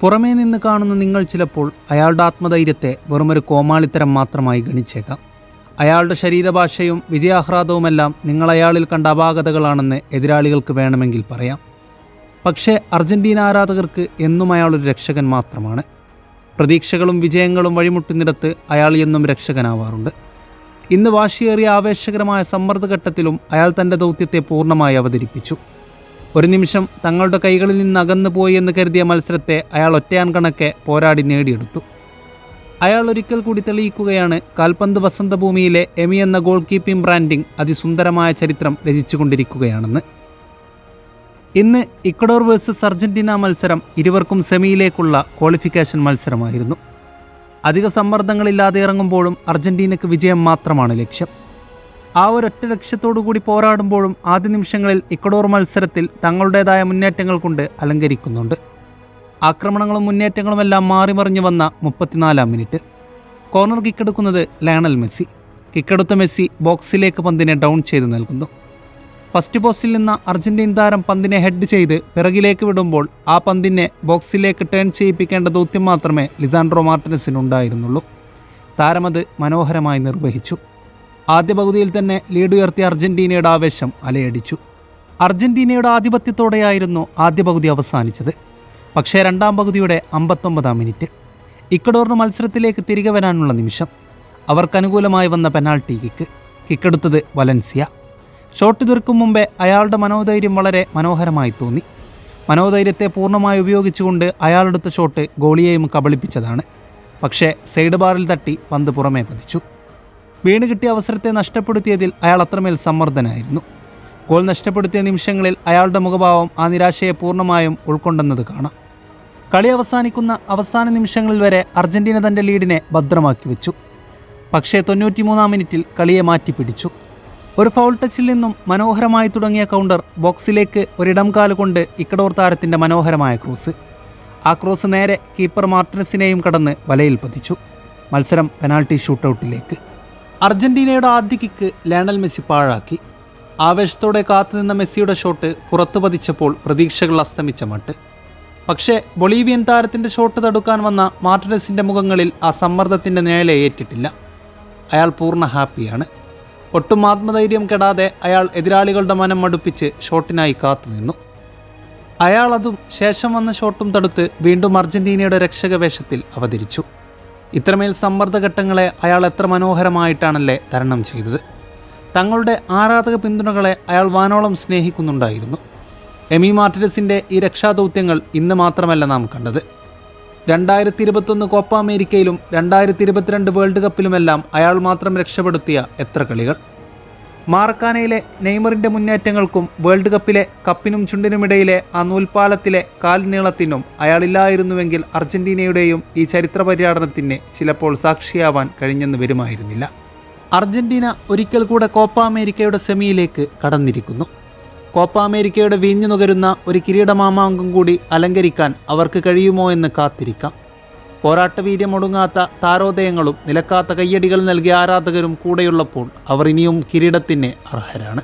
പുറമേ നിന്ന് കാണുന്ന നിങ്ങൾ ചിലപ്പോൾ അയാളുടെ ആത്മധൈര്യത്തെ വെറുമൊരു കോമാളിത്തരം മാത്രമായി ഗണിച്ചേക്കാം. അയാളുടെ ശരീരഭാഷയും വിജയാഹ്ലാദവുമെല്ലാം നിങ്ങൾ അയാളിൽ കണ്ട അപാകതകളാണെന്ന് എതിരാളികൾക്ക് വേണമെങ്കിൽ പറയാം. പക്ഷേ അർജന്റീന ആരാധകർക്ക് എന്നും അയാളൊരു രക്ഷകൻ മാത്രമാണ്. പ്രതീക്ഷകളും വിജയങ്ങളും വഴിമുട്ടുന്നിടത്ത് അയാൾ എന്നും രക്ഷകനാവാറുണ്ട്. ഇന്ന് വാശിയേറിയ ആവേശകരമായ സമ്മർദ്ദഘട്ടത്തിലും അയാൾ തന്റെ ദൗത്യത്തെ പൂർണമായി അവതരിപ്പിച്ചു. ഒരു നിമിഷം തങ്ങളുടെ കൈകളിൽ നിന്ന് അകന്നു പോയി എന്ന് കരുതിയ മത്സരത്തെ അയാൾ ഒറ്റയാൻ കണക്കെ പോരാടി നേടിയെടുത്തു. അയാൾ ഒരിക്കൽ കൂടി തെളിയിക്കുകയാണ് കാൽപന്ത് വസന്തഭൂമിയിലെ എമി എന്ന ഗോൾ കീപ്പിംഗ് ബ്രാൻഡിംഗ് അതിസുന്ദരമായ ചരിത്രം രചിച്ചുകൊണ്ടിരിക്കുകയാണെന്ന്. ഇന്ന് ഇക്വഡോർ വേഴ്സസ് അർജന്റീന മത്സരം ഇരുവർക്കും സെമിയിലേക്കുള്ള ക്വാളിഫിക്കേഷൻ മത്സരമായിരുന്നു. അധിക സമ്മർദ്ദങ്ങളില്ലാതെ ഇറങ്ങുമ്പോഴും അർജന്റീനയ്ക്ക് വിജയം മാത്രമാണ് ലക്ഷ്യം. ആ ഒരൊറ്റ ലക്ഷ്യത്തോടു കൂടി പോരാടുമ്പോഴും ആദ്യ നിമിഷങ്ങളിൽ ഇക്കഡോർ മത്സരത്തിൽ തങ്ങളുടേതായ മുന്നേറ്റങ്ങൾ കൊണ്ട് അലങ്കരിക്കുന്നുണ്ട്. ആക്രമണങ്ങളും മുന്നേറ്റങ്ങളുമെല്ലാം മാറിമറിഞ്ഞു വന്ന മുപ്പത്തിനാലാം മിനിറ്റ്. കോർണർ കിക്കെടുക്കുന്നത് ലയണൽ മെസ്സി. കിക്കെടുത്ത മെസ്സി ബോക്സിലേക്ക് പന്തിനെ ഡൗൺ ചെയ്ത് നൽകുന്നു. ഫസ്റ്റ് പോസ്റ്റിൽ നിന്ന് അർജന്റീൻ താരം പന്തിനെ ഹെഡ് ചെയ്ത് പിറകിലേക്ക് വിടുമ്പോൾ ആ പന്തിനെ ബോക്സിലേക്ക് ടേൺ ചെയ്യിപ്പിക്കേണ്ട ദൗത്യം മാത്രമേ ലിസാൻഡ്രോ മാർട്ടിനസിനുണ്ടായിരുന്നുള്ളൂ താരമത് മനോഹരമായി നിർവഹിച്ചു. ആദ്യ പകുതിയിൽ തന്നെ ലീഡ് ഉയർത്തിയ അർജന്റീനയുടെ ആവേശം അലയടിച്ചു. അർജന്റീനയുടെ ആധിപത്യത്തോടെയായിരുന്നു ആദ്യ പകുതി അവസാനിച്ചത്. പക്ഷേ രണ്ടാം പകുതിയുടെ അമ്പത്തൊമ്പതാം മിനിറ്റ്. ഇക്കഡോറിന് മത്സരത്തിലേക്ക് തിരികെ വരാനുള്ള നിമിഷം. അവർക്കനുകൂലമായി വന്ന പെനാൾട്ടി കിക്ക്. കിക്കെടുത്തത് വലൻസിയ. ഷോട്ട് തീർക്കും മുമ്പേ അയാളുടെ മനോധൈര്യം വളരെ മനോഹരമായി തോന്നി. മനോധൈര്യത്തെ പൂർണമായി ഉപയോഗിച്ചുകൊണ്ട് അയാളെടുത്ത ഷോട്ട് ഗോളിയെയും കബളിപ്പിച്ചതാണ്. പക്ഷേ സൈഡ് ബാറിൽ തട്ടി പന്ത് പുറമേ പതിച്ചു. വീണ് കിട്ടിയ അവസരത്തെ നഷ്ടപ്പെടുത്തിയതിൽ അയാൾ അത്രമേൽ സമ്മർദ്ദനായിരുന്നു. ഗോൾ നഷ്ടപ്പെടുത്തിയ നിമിഷങ്ങളിൽ അയാളുടെ മുഖഭാവം ആ നിരാശയെ പൂർണമായും ഉൾക്കൊണ്ടെന്നത് കാണാം. കളി അവസാനിക്കുന്ന അവസാന നിമിഷങ്ങളിൽ വരെ അർജന്റീന തന്റെ ലീഡിനെ ഭദ്രമാക്കി വെച്ചു. പക്ഷേ തൊണ്ണൂറ്റിമൂന്നാം മിനിറ്റിൽ കളിയെ മാറ്റിപ്പിടിച്ചു. ഒരു ഫൗൾ ടച്ചിൽ നിന്നും മനോഹരമായി തുടങ്ങിയ കൗണ്ടർ ബോക്സിലേക്ക് ഒരിടം കാൽ കൊണ്ട് ഇക്കഡോർ താരത്തിന്റെ മനോഹരമായ ക്രോസ്. ആ ക്രോസ് നേരെ കീപ്പർ മാർട്ടിനസിനെയും കടന്ന് വലയിൽ പതിച്ചു. മത്സരം പെനാൾട്ടി ഷൂട്ടൗട്ടിലേക്ക്. അർജന്റീനയുടെ ആദ്യ കിക്ക് ലയണൽ മെസ്സി പാഴാക്കി. ആവേശത്തോടെ കാത്തുനിന്ന മെസ്സിയുടെ ഷോട്ട് പുറത്തു പതിച്ചപ്പോൾ പ്രതീക്ഷകൾ അസ്തമിച്ച മട്ട്. പക്ഷേ ബൊളീവിയൻ താരത്തിന്റെ ഷോട്ട് തടുക്കാൻ വന്ന മാർട്ടിനസിന്റെ മുഖങ്ങളിൽ ആ സമ്മർദ്ദത്തിന്റെ നിഴലെ ഏറ്റിട്ടില്ല. അയാൾ പൂർണ ഹാപ്പിയാണ്. ഒട്ടും ആത്മധൈര്യം കെടാതെ അയാൾ എതിരാളികളുടെ മനം മടുപ്പിച്ച് ഷോട്ടിനായി കാത്തുനിന്നു. അയാൾ അതും ശേഷം വന്ന ഷോട്ടും തടുത്ത് വീണ്ടും അർജന്റീനയുടെ രക്ഷകവേഷത്തിൽ അവതരിച്ചു. ഇത്രമേൽ സമ്മർദ്ദഘട്ടങ്ങളെ അയാൾ എത്ര മനോഹരമായിട്ടാണല്ലേ തരണം ചെയ്തത്. തങ്ങളുടെ ആരാധക പിന്തുണകളെ അയാൾ വാനോളം സ്നേഹിക്കുന്നുണ്ടായിരുന്നു. എമി മാർട്ടിനസിന്റെ ഈ രക്ഷാദൗത്യങ്ങൾ ഇന്ന് മാത്രമല്ല നാം കണ്ടത്. രണ്ടായിരത്തി ഇരുപത്തൊന്ന് കോപ്പ അമേരിക്കയിലും രണ്ടായിരത്തി ഇരുപത്തിരണ്ട് വേൾഡ് കപ്പിലുമെല്ലാം അയാൾ മാത്രം രക്ഷപ്പെടുത്തിയ എത്ര കളികൾ. മാറക്കാനയിലെ നെയ്മറിന്റെ മുന്നേറ്റങ്ങൾക്കും വേൾഡ് കപ്പിലെ കപ്പിനും ചുണ്ടിനുമിടയിലെ ആ നൂൽപ്പാലത്തിലെ കാൽ നീളത്തിനും അയാളില്ലായിരുന്നുവെങ്കിൽ അർജന്റീനയുടെയും ഈ ചരിത്ര പര്യടനത്തിന് ചിലപ്പോൾ സാക്ഷിയാവാൻ കഴിഞ്ഞെന്ന് വരുമായിരുന്നില്ല. അർജന്റീന ഒരിക്കൽ കൂടെ കോപ്പ അമേരിക്കയുടെ സെമിയിലേക്ക് കടന്നിരിക്കുന്നു. കോപ്പ അമേരിക്കയുടെ വീഞ്ഞു നുകരുന്ന ഒരു കിരീടമാമാങ്കം കൂടി അലങ്കരിക്കാൻ അവർക്ക് കഴിയുമോ എന്ന് കാത്തിരിക്കാം. പോരാട്ടവീര്യം ഒടുങ്ങാത്ത താരോദയങ്ങളും നിലക്കാത്ത കയ്യടികൾ നൽകിയ ആരാധകരും കൂടെയുള്ളപ്പോൾ അവർ ഇനിയും കിരീടത്തിന് അർഹരാണ്.